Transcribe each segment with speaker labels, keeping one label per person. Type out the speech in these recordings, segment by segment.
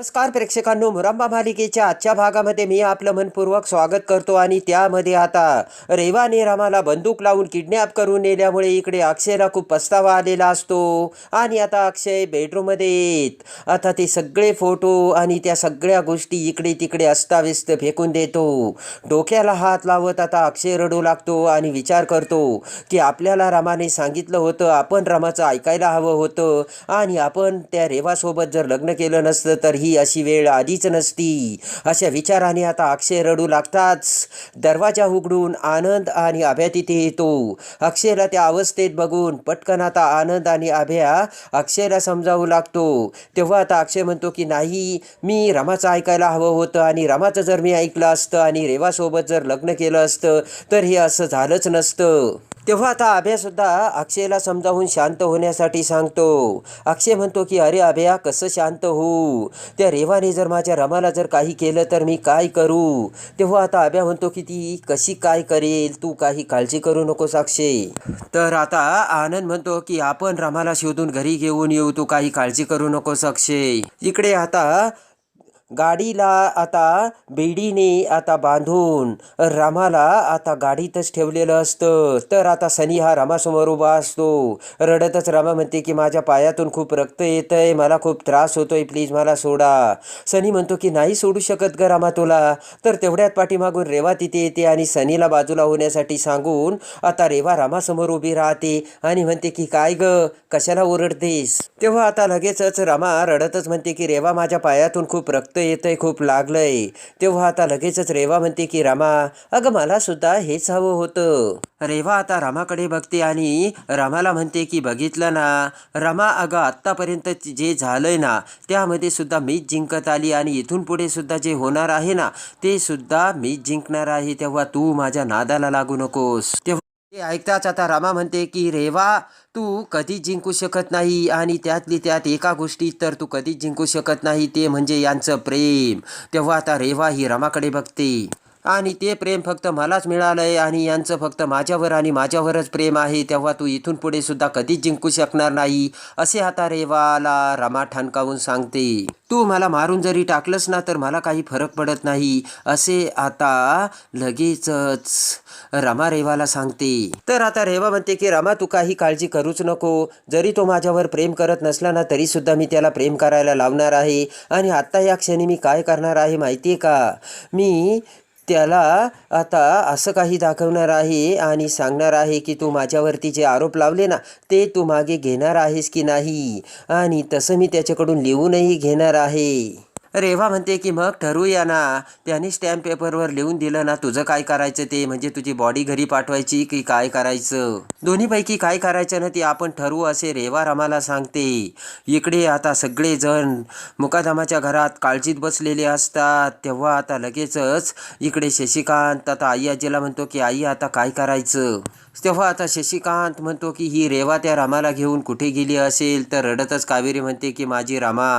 Speaker 1: नमस्कार प्रेक्षकांनो मुरंबा मालिकेच्या आजच्या भागामध्ये मी आपलं मनपूर्वक स्वागत करतो आणि त्यामध्ये आता रेवाने रामाला बंदूक लावून किडनॅप करून नेल्यामुळे इकडे अक्षयला खूप पस्तावा आलेला असतो. आणि आता अक्षय बेडरूममध्ये येत. आता ते सगळे फोटो आणि त्या सगळ्या गोष्टी इकडे तिकडे अस्ताव्यस्त फेकून देतो. डोक्याला हात लावत आता अक्षय रडू लागतो आणि विचार करतो की आपल्याला रामाने सांगितलं होतं आपण रामाचं ऐकायला हवं होतं. आणि आपण त्या रेवासोबत जर लग्न केलं नसतं तर ही अशी वेळ आधीच नसती. अशा विचाराने आता अक्षय रडू लागताच दरवाजा उघडून आनंद आणि अभ्या तिथे येतो. अक्षयला त्या अवस्थेत बघून पटकन आता आनंद आणि अभ्या अक्षयला समजावू लागतो. तेव्हा आता अक्षय म्हणतो की नाही मी रमाचं ऐकायला हवं होतं आणि रमाचं जर मी ऐकलं असतं आणि रेवासोबत जर लग्न केलं असतं तर हे असं झालंच नसतं. तेव्हा आता अभ्यासुद्धा अक्षयला समजावून शांत होण्यासाठी सांगतो. अक्षय म्हणतो की अरे अभ्या कसं शांत होऊ? त्या रेवाने जर माझ्या रमाला जर काही केलं तर मी काय करू? तेव्हा आता अभ्या म्हणतो की ती कशी काय करेल? तू काही काळजी करू नकोस अक्षय. तर आता आनंद म्हणतो की आपण रमाला शोधून घरी घेऊन येऊ. तू काही काळजी करू नकोस अक्षय. इकडे आता गाडीला आता बेडीने आता बांधून रामाला आता गाडीतच ठेवलेलं असतं. तर आता सनी हा रामासमोर उभा असतो. रडतच रामा म्हणते की माझ्या पायातून खूप रक्त येत आहे मला खूप त्रास होतोय प्लीज मला सोडा. सनी म्हणतो की नाही सोडू शकत ग रामा तुला. तर तेवढ्यात पाठीमागून रेवा तिथे येते आणि सनीला बाजूला होण्यासाठी सांगून आता रेवा रामासमोर उभी राहते आणि म्हणते की काय ग कशाला ओरडतेस? तेव्हा आता लगेचच रामा रडतच म्हणते की रेवा माझ्या पायातून खूप रक्त येतंय खूप लागलंय. तेव्हा आता लगेचच रेवा म्हणते की रामा अगं मला सुद्धा हेच हवं होतं. रेवा आता रामाकडे बघते आणि रामाला म्हणते की बघितलं ना रामा अगं आत्तापर्यंत जे झालंय ना त्यामध्ये सुद्धा मीच जिंकत आली आणि इथून पुढे सुद्धा जे होणार आहे ना ते सुद्धा मीच जिंकणार आहे. तेव्हा तू माझ्या नादाला लागू नकोस. तेव्हा ते ऐकताच आता रामा म्हणते की रेवा तू कधीच जिंकू शकत नाही आणि त्यातली त्यात एका गोष्टीत तर तू कधीच जिंकू शकत नाही ते म्हणजे यांचं प्रेम. तेव्हा आता रेवा ही रामाकडे बघते. आणि ते प्रेम फक्त मलाच मिळालं आहे आणि यांचं फक्त माझ्यावर आणि माझ्यावरच प्रेम आहे तेव्हा तू इथून पुढे सुद्धा कधीच जिंकू शकणार नाही असे आता रेवाला रमा ठणकावून सांगते. तू मला मारून जरी टाकलंस ना तर मला काही फरक पडत नाही असे आता लगेचच रमा रेवाला सांगते. तर आता रेवा म्हणते की रमा तू काही काळजी करूच नको. जरी तो माझ्यावर प्रेम करत नसला ना तरी सुद्धा मी त्याला प्रेम करायला लावणार आहे. आणि आत्ता या क्षणी मी काय करणार आहे माहिती आहे का? मी त्याला आता असं काही दाखवणार आहे आणि सांगणार आहे की तू माझ्यावरती जे आरोप लावले ना ते तू मागे घेणार आहेस की नाही? आणि तसं मी त्याच्याकडून लिहूनही घेणार आहे. रेवा म्हणते की मग ठरवूया ना. त्याने स्टॅम्प पेपरवर लिहून दिलं ना तुझं काय करायचं ते? म्हणजे तुझी बॉडी घरी पाठवायची की काय करायचं? दोन्हीपैकी काय करायचं ना ते आपण ठरवू असे रेवा रमाला सांगते. इकडे आता सगळेजण मुकादमाच्या घरात काळजीत बसलेले असतात. तेव्हा आता लगेचच इकडे शशिकांत आता आई आजीला म्हणतो की आई आता काय करायचं? तेव्हा आता शशिकांत म्हणतो की ही रेवा त्या रामाला घेऊन कुठे गेली असेल? तर रडतच कावेरी म्हणते की माझी रामा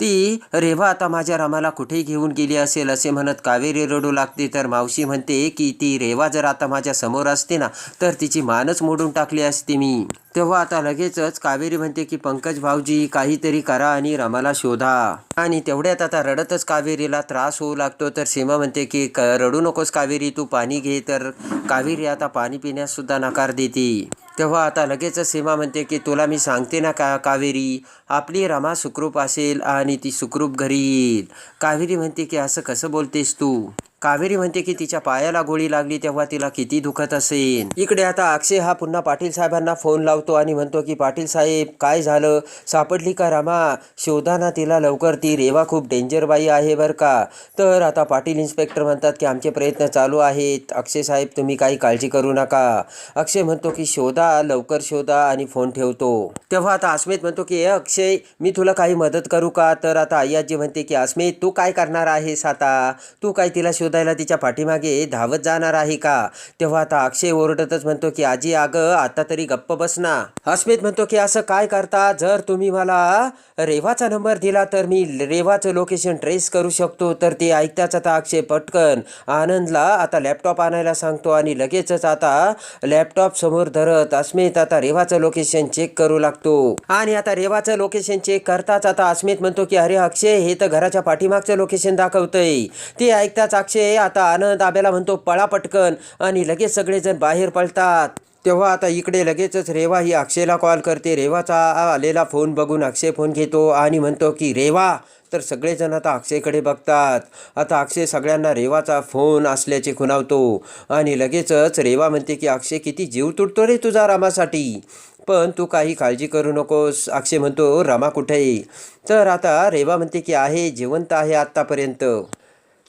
Speaker 1: ती रेवा आता माझ्या रामाला कुठे घेऊन गेली असेल असे म्हणत कावेरी रडू लागते. तर मावशी म्हणते की ती रेवा जर आता माझ्यासमोर असते ना तर तिची मानच मोडून टाकली असते मी. तेव्हा आता लगेचच कावेरी म्हणते की पंकज भाऊजी काहीतरी करा आणि रमाला शोधा. आणि तेवढ्यात आता रडतच कावेरीला त्रास होऊ लागतो. तर सीमा म्हणते की क रडू नकोस कावेरी तू पाणी घे. तर कावेरी आता पाणी पिण्याससुद्धा नकार देते. तेव्हा आता लगेचच सीमा म्हणते की तुला मी सांगते ना का कावेरी? आपली रमा सुखरूप असेल आणि ती सुखरूप घरी येईल. कावेरी म्हणते की असं कसं बोलतेस तू? कावेरी म्हणते की तिच्या पायाला गोळी लागली तेव्हा तिला किती दुखत असेल. इकडे आता अक्षय हा पुन्हा पाटील साहेबांना फोन लावतो आणि म्हणतो की पाटील साहेब काय झालं? सापडली का रामा? शोधाना तिला लवकर. ती रेवा खूप डेंजर बाई आहे बरं का. तर आता पाटील इन्स्पेक्टर म्हणतात की आमचे प्रयत्न चालू आहेत. अक्षय साहेब तुम्ही काही काळजी करू नका. अक्षय म्हणतो की शोधा लवकर शोधा आणि फोन ठेवतो. तेव्हा आता अस्मित म्हणतो की ए अक्षय मी तुला काही मदत करू का? तर आता अय्याजी म्हणते की अस्मित तू काय करणार आहेस आता? तू काय तिला शोध शोधायला तिच्या पाठीमागे धावत जाणार आहे का? तेव्हा आता अक्षय ओरडतच म्हणतो की आजी अगं आता तरी गप्प बसना अस्मित म्हणतो की असं काय करता? जर तुम्ही मला रेवाचा नंबर दिला तर मी रेवाचं लोकेशन ट्रेस करू शकतो. तर ते ऐकताच आता अक्षय पटकन आनंदला आता लॅपटॉप आणायला सांगतो आणि लगेचच आता लॅपटॉप समोर धरत अस्मित आता रेवाचं लोकेशन चेक करू लागतो. आणि आता रेवाचं लोकेशन चेक करताच आता अस्मित म्हणतो की अरे अक्षय हे तर घराच्या पाठीमागचं लोकेशन दाखवतंय. ते ऐकताच अक्षय आता आनंद आब्याला म्हणतो पळा पटकन. आणि लगेच सगळेजण बाहेर पळतात. तेव्हा आता इकडे लगेचच रेवा ही अक्षयला कॉल करते. रेवाचा आलेला फोन बघून अक्षय फोन घेतो आणि म्हणतो की रेवा. तर सगळेजण आता अक्षयकडे बघतात. आता अक्षय सगळ्यांना रेवाचा फोन असल्याचे खुणावतो. आणि लगेचच रेवा म्हणते की अक्षय किती जीव तुटतो रे तुझा रामासाठी. पण तू काही काळजी करू नकोस. अक्षय म्हणतो रमा कुठे तर आता रेवा म्हणते की आहे जिवंत आहे आत्तापर्यंत.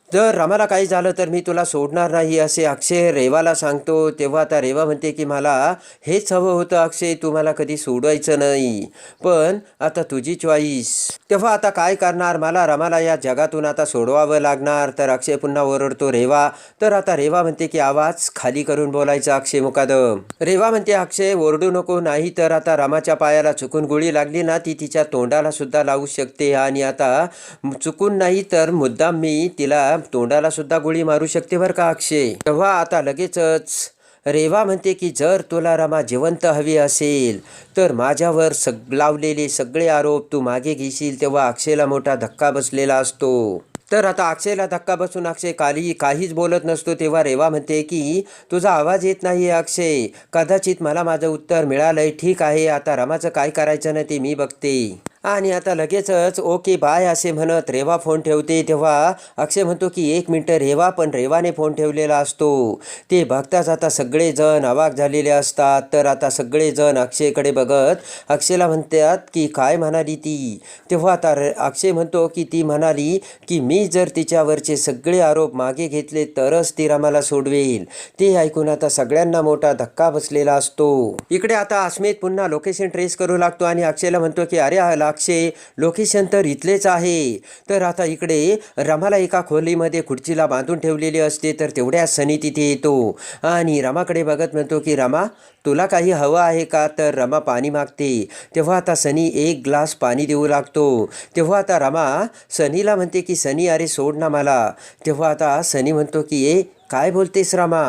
Speaker 1: जर रमाला काही झालं तर मी तुला सोडणार नाही असे अक्षय रेवाला सांगतो. तेव्हा आता रेवा म्हणते की मला हेच हवं होतं अक्षय तू मला कधी सोडवायचं नाही. पण आता तुझी चॉईस तेव्हा आता काय करणार? मला रमाला या जगातून आता सोडवावं लागणार. तर अक्षय पुन्हा ओरडतो रेवा. तर आता रेवा म्हणते की आवाज खाली करून बोलायचा अक्षय मुकादम. रेवा म्हणते अक्षय ओरडू नको. नाही तर आता रमाच्या पायाला चुकून गोळी लागली ना ती तिच्या तोंडाला सुद्धा लावू शकते. आणि आता चुकून नाही तर मुद्दाम मी तिला तोंडाला सुद्धा गोळी मारू शकते बरं का अक्षय? तेव्हा आता लगेचच रेवा म्हणते की जर तुला रमा जिवंत हवी असेल तर माझ्यावर सग लावलेले सगळे आरोप तू मागे घेशील तेव्हा अक्षयला मोठा धक्का बसलेला असतो. तर आता अक्षयला धक्का बसून अक्षय काही काहीच बोलत नसतो तेव्हा रेवा म्हणते की तुझा आवाज येत नाही अक्षय. कदाचित मला माझं उत्तर मिळालंय. ठीक आहे आता रमाचं काय करायचं ना ते मी बघते. आणि आता लगेचच ओके बाय असे म्हणत रेवा फोन ठेवते. तेव्हा अक्षय म्हणतो की एक मिनटं रेवा पण रेवाने फोन ठेवलेला असतो. ते बघताच आता सगळेजण अवाक झालेले असतात. तर आता सगळेजण अक्षयकडे बघत अक्षयला म्हणतात की काय म्हणाली ती? तेव्हा आता रे- अक्षय म्हणतो की ती म्हणाली की मी जर तिच्यावरचे सगळे आरोप मागे घेतले तरच ती रामाला सोडवेल. ते ऐकून आता सगळ्यांना मोठा धक्का बसलेला असतो. इकडे आता अस्मित पुन्हा लोकेशन ट्रेस करू लागतो आणि अक्षयला म्हणतो की अरे हा अक्षय लोकेशन तर इथलेच आहे. तर आता इकडे रमाला एका खोलीमध्ये खुर्चीला बांधून ठेवलेली असते तर तेवढ्या सनी तिथे येतो. आणि रमाकडे बघत म्हणतो की रमा तुला काही हवं आहे का? तर रमा पाणी मागते. तेव्हा आता सनी एक ग्लास पाणी देऊ लागतो. तेव्हा आता रमा सनीला म्हणते की सनी अरे सोड ना मला. तेव्हा आता सनी म्हणतो की ए काय बोलतेस रमा?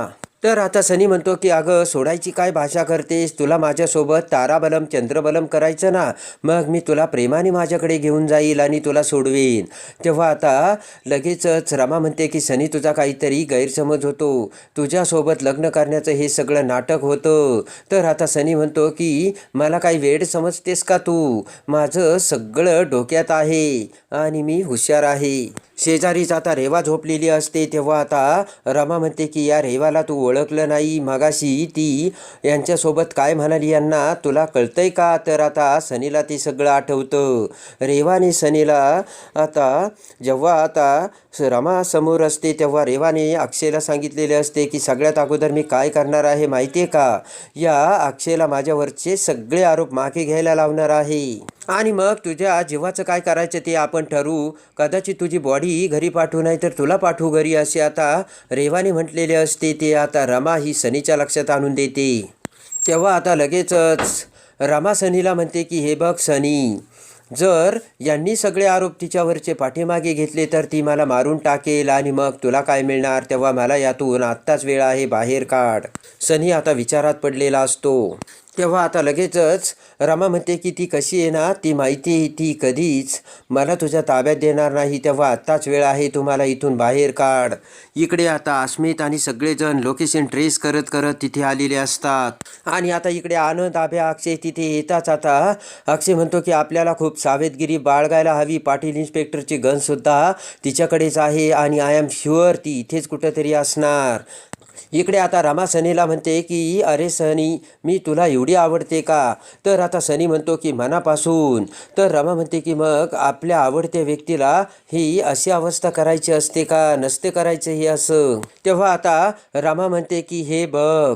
Speaker 1: तर आता सनी म्हणतो की अगं सोडायची काय भाषा करतेस? तुला माझ्यासोबत ताराबलम चंद्रबलम करायचं ना? मग मी तुला प्रेमाने माझ्याकडे घेऊन जाईल आणि तुला सोडवेन. तेव्हा आता लगेचच रमा म्हणते की सनी तुझा काहीतरी गैरसमज होतो. तुझ्यासोबत लग्न करण्याचं हे सगळं नाटक होतं. तर आता सनी म्हणतो की मला काही वेळ समजतेस का तू? माझं सगळं डोक्यात आहे आणि मी हुशार आहे. शेजारीच आता रेवा झोपलेली असते. तेव्हा आता रमा म्हणते की या रेवाला तू ओळखलं नाही. मगाशी ती यांच्यासोबत काय म्हणाली यांना? तुला कळतंय का? तर आता सनीला ते सगळं आठवतं. रेवाने सनीला आता जेव्हा आता रमासमोर रमा समोर असते तेव्हा रेवाने अक्षयला सांगितलेले असते की सगळ्यात अगोदर मी काय करणार आहे माहिती आहे का? या अक्षयला माझ्यावरचे सगळे आरोप मागे घ्यायला लावणार आहे. आणि मग तुझ्या जीवाचं काय करायचं ते आपण ठरवू? कदाचित तुझी बॉडी घरी पाठवू नाही तर तुला पाठवू घरी असे आता रेवाने म्हटलेले असते ते आता रमा ही सनीच्या लक्षात आणून देते. तेव्हा आता लगेचच रमा सनीला म्हणते की हे बघ सनी जर यांनी सगळे आरोप तिच्यावरचे पाठीमागे घेतले तर ती मला मारून टाकेल आणि मग तुला काय मिळणार? तेव्हा मला यातून आत्ताच वेळ आहे बाहेर काढ. सनी आता विचारात पडलेला असतो. तेव्हा आता लगेचच रमा म्हणते की ती कशी आहे ना? ती माहिती आहे ती कधीच. मला तुझ्या ताब्यात देणार नाही. तेव्हा आत्ताच वेळ आहे. तुम्हाला इथून बाहेर काढ. इकडे आता अस्मित आणि सगळेजण लोकेशन ट्रेस करत करत तिथे आलेले असतात. आणि आता इकडे आनंद आभ्या अक्षय तिथे येताच आता अक्षय म्हणतो की आपल्याला खूप सावधगिरी बाळगायला हवी. पाटील इन्स्पेक्टरची गनसुद्धा तिच्याकडेच आहे आणि आय एम शुअर ती इथेच कुठंतरी असणार. इकडे आता रामा सनीला म्हणते की अरे सनी मी तुला एवढी आवडते का? तर आता सनी म्हणतो की मनापासून. तर रमा म्हणते की मग आपल्या आवडत्या व्यक्तीला ही अशी अवस्था करायची असते का? नसते करायचं हे असं. तेव्हा आता रमा म्हणते की हे बघ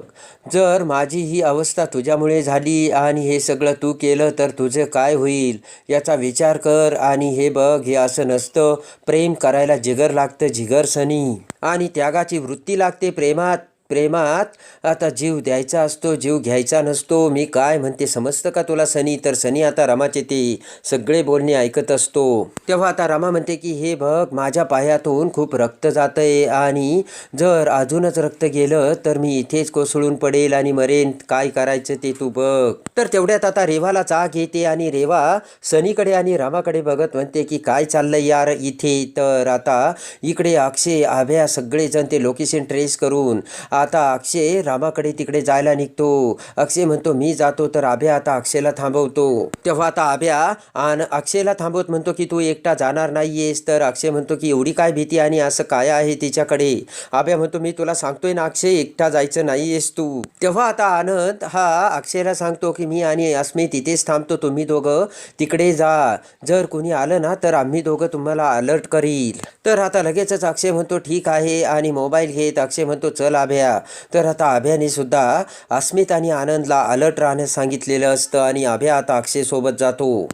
Speaker 1: जर माझी ही अवस्था तुझ्यामुळे झाली आणि हे सगळं तू केलं तर तुझं काय होईल? याचा विचार कर आणि हे बघ हे असं नसतं. प्रेम करायला जिगर लागतं जिगर सनी. आणि त्यागाची वृत्ती लागते प्रेमात. प्रेमात आता जीव द्यायचा असतो जीव घ्यायचा नसतो. मी काय म्हणते समजतं का तुला सनी? तर सनी आता रमाचे ते सगळे बोलणे ऐकत असतो. तेव्हा आता रमा म्हणते की हे बघ माझ्या पायातून खूप रक्त जातंय आणि जर अजूनच रक्त गेलं तर मी इथेच कोसळून पडेल आणि मरेन. काय करायचं ते तू बघ. तर तेवढ्यात आता रेवाला जाग येते आणि रेवा सनीकडे आणि रामाकडे बघत म्हणते की काय चाललंय यार इथे? तर आता इकडे अक्षय आभ्या सगळेजण ते लोकेशन ट्रेस करून आता अक्षय रामाकडे तिकडे जायला निघतो. अक्षय म्हणतो मी जातो तर आभ्या आता अक्षयला थांबवतो. तेव्हा आता आभ्या आणि अक्षयला थांबवत म्हणतो की तू एकटा जाणार नाहीयेस. तर अक्षय म्हणतो की एवढी काय भीती आणि असं काय आहे तिच्याकडे? आभ्या म्हणतो मी तुला सांगतोय ना अक्षय एकटा जायचं नाहीयेस तू. तेव्हा आता आनंद हा अक्षयला सांगतो की मी आणि अस्मी तिथेच थांबतो तुम्ही दोघं तिकडे जा. जर कोणी आलं ना तर आम्ही दोघं तुम्हाला अलर्ट करील. तर आता लगेचच अक्षय म्हणतो ठीक आहे. आणि मोबाईल घेत अक्षय म्हणतो चल आभ्या तर आता अभ्याने सुद्धा अस्मित आणि आनंदला अलर्ट राहण्यास सांगितलेलं असतं आणि अभ्या आता अक्षयसोबत जातो.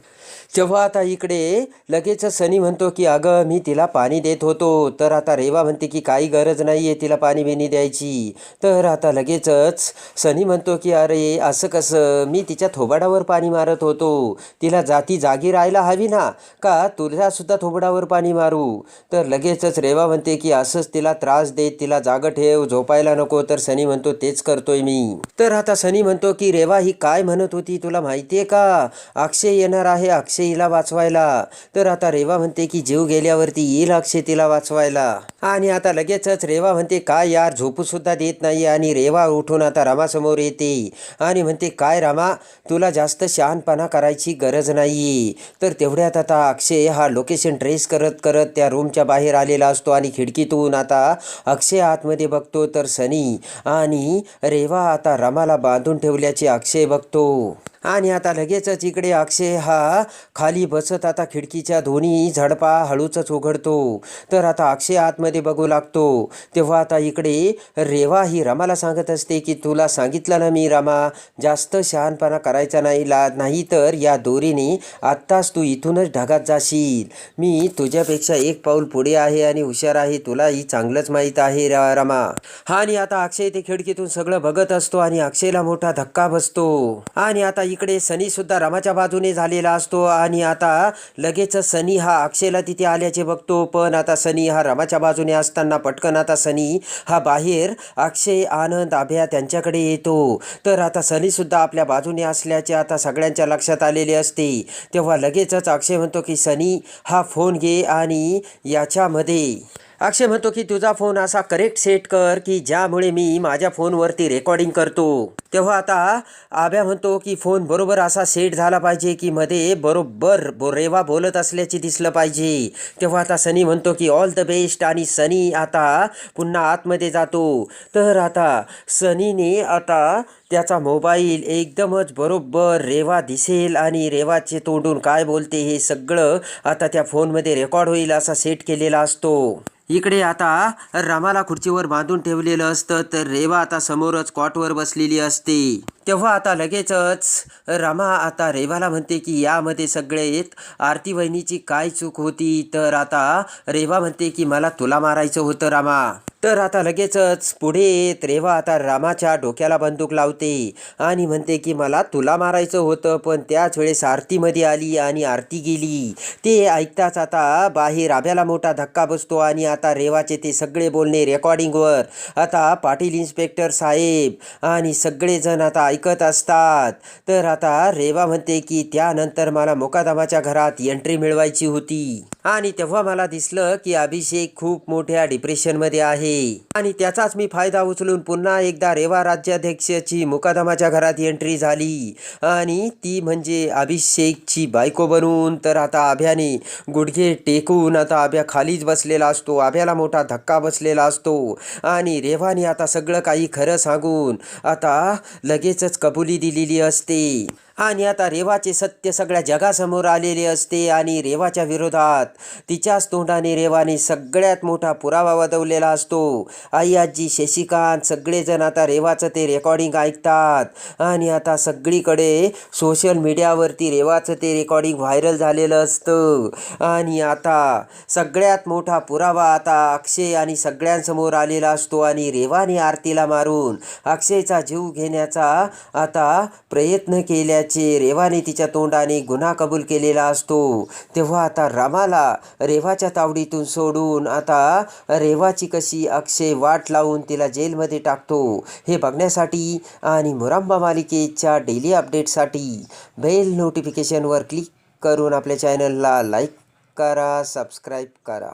Speaker 1: तेव्हा आता इकडे लगेच सनी म्हणतो की अगं मी तिला पाणी देत होतो. तर आता रेवा म्हणते की काही गरज नाही आहे तिला पाणी बिनी द्यायची. तर आता लगेचच सनी म्हणतो की अरे असं कसं? मी तिच्या थोबाडावर पाणी मारत होतो. तिला जाती जागी राहायला हवी ना? का तुझ्यासुद्धा थोबाडावर पाणी मारू? तर लगेचच रेवा म्हणते की असंच तिला त्रास देत तिला जागं ठेव झोपायला नको. तर सनी म्हणतो तेच करतोय मी. तर आता सनी म्हणतो की रेवा ही काय म्हणत होती तुला माहिती आहे का? अक्षय येणार आहे अक्षय हिला वाचवायला. तर आता रेवा म्हणते की जीव गेल्यावरती येईल अक्षय तिला वाचवायला. आणि आता लगेचच रेवा म्हणते काय यार झोपूसुद्धा देत नाही. आणि रेवा उठून आता रामासमोर येते आणि म्हणते काय रामा तुला जास्त शहाणपणा करायची गरज नाही तर तेवढ्यात आता अक्षय हा लोकेशन ट्रेस करत करत त्या रूमच्या बाहेर आलेला असतो आणि खिडकीतून आता अक्षय आतमध्ये बघतो तर सनी आणि रेवा आता रामाला बांधून ठेवल्याचे अक्षय बघतो. आणि आता लगेचच इकडे अक्षय हा खाली बसत आता खिडकीच्या दोन्ही झडपा हळूचच उघडतो. तर आता अक्षय आतमध्ये बघू लागतो. तेव्हा आता इकडे रेवा ही रमाला सांगत असते की तुला सांगितलं ना मी रमा जास्त शहाणपणा करायचा नाही ला नाही तर या दोरीने आत्ताच तू इथूनच ढगात जाशील. मी तुझ्यापेक्षा एक पाऊल पुढे आहे आणि हुशार आहे तुलाही चांगलंच माहीत आहे रमा. हा आणि आता अक्षय ते खिडकीतून सगळं बघत असतो आणि अक्षयला मोठा धक्का बसतो. आणि आता इकडे सनी सुद्धा रमाच्या बाजूने झालेला असतो आणि आता लगेच सनी हा अक्षयला तिथे आल्याचे बघतो. पण आता सनी हा रमाच्या बाजूने असताना पटकन आता सनी हा बाहेर. अक्षय आनंद अभ्या त्यांच्याकडे येतो. तर आता सनीसुद्धा आपल्या बाजूने असल्याचे आता सगळ्यांच्या लक्षात आलेले असते. तेव्हा लगेचच अक्षय म्हणतो की सनी हा फोन घे आणि याच्यामध्ये अक्षय म्हणतो की तुझा फोन असा करेक्ट सेट कर की ज्यामुळे मी माझ्या फोनवरती रेकॉर्डिंग करतो. तेव्हा आता आभ्या म्हणतो की फोन बरोबर असा सेट झाला पाहिजे की मध्ये बरोबर बो रेवा बोलत असल्याचे दिसलं पाहिजे. तेव्हा आता सनी म्हणतो की ऑल द बेस्ट आणि सनी आता पुन्हा आतमध्ये जातो. तर आता सनीने आता त्याचा मोबाईल एकदमच बरोबर रेवा दिसेल आणि रेवाचे तोंडून काय बोलते हे सगळं आता त्या फोनमध्ये रेकॉर्ड होईल असा सेट केलेला असतो. इकडे आता रामाला खुर्चीवर बांधून ठेवलेलं असतं तर रेवा आता समोरच कॉटवर बसलेली असते. तेव्हा आता लगेचच रामा आता रेवाला म्हणते की यामध्ये सगळेत आरती वहिनीची काय चूक होती? तर आता रेवा म्हणते की मला तुला मारायचं होतं रामा. तर आता लगेचच पुढे येत रेवा आता रामाच्या डोक्याला बंदूक लावते आणि म्हणते की मला तुला मारायचं होतं पण त्याच वेळेस आरतीमध्ये आली आणि आरती गेली. ते ऐकताच आता बाहेर आभ्याला मोठा धक्का बसतो आणि आता रेवाचे ते सगळे बोलणे रेकॉर्डिंगवर. आता पाटील इन्स्पेक्टर साहेब आणि सगळेजण आता ऐकत असतात. तर आता रेवा म्हणते की त्यानंतर मला मोकादमाच्या घरात एंट्री मिळवायची होती. आणि तेव्हा मला दिसलं की अभिषेक खूप मोठ्या डिप्रेशनमध्ये आहे. आणि त्याचाच मी फायदा उचलून पुन्हा एकदा रेवा राज्याध्यक्षाची मुकादमाच्या घरात एंट्री झाली. आणि ती म्हणजे अभिषेकची बायको बनून. तर आता आभ्याने गुडघे टेकून आता आभ्या खालीच बसलेला असतो. आभ्याला मोठा धक्का बसलेला असतो. आणि रेवाने आता सगळं काही खरं सांगून आता लगेचच कबुली दिलेली असते. आणि आता रेवाचे सत्य सगळ्या जगासमोर आलेले असते आणि रेवाच्या विरोधात तिच्याच तोंडाने रेवाने सगळ्यात मोठा पुरावा वदवलेला असतो. आई आजी शशिकांत सगळेजण आता रेवाचं ते रेकॉर्डिंग ऐकतात. आणि आता सगळीकडे सोशल मीडियावरती रेवाचं ते रेकॉर्डिंग व्हायरल झालेलं असतं. आणि आता सगळ्यात मोठा पुरावा आता अक्षय आणि सगळ्यांसमोर आलेला असतो आणि रेवाने आरतीला मारून अक्षयचा जीव घेण्याचा आता प्रयत्न केल्या केल्याचे रेवाने तिच्या तोंडाने गुन्हा कबूल केलेला असतो. तेव्हा आता रमाला रेवाच्या तावडीतून सोडून आता रेवाची कशी अक्षय वाट लावून तिला जेलमध्ये टाकतो हे बघण्यासाठी आणि मुरांबा मालिकेच्या डेली अपडेटसाठी बेल नोटिफिकेशनवर क्लिक करून आपल्या चॅनलला लाईक करा सबस्क्राईब करा.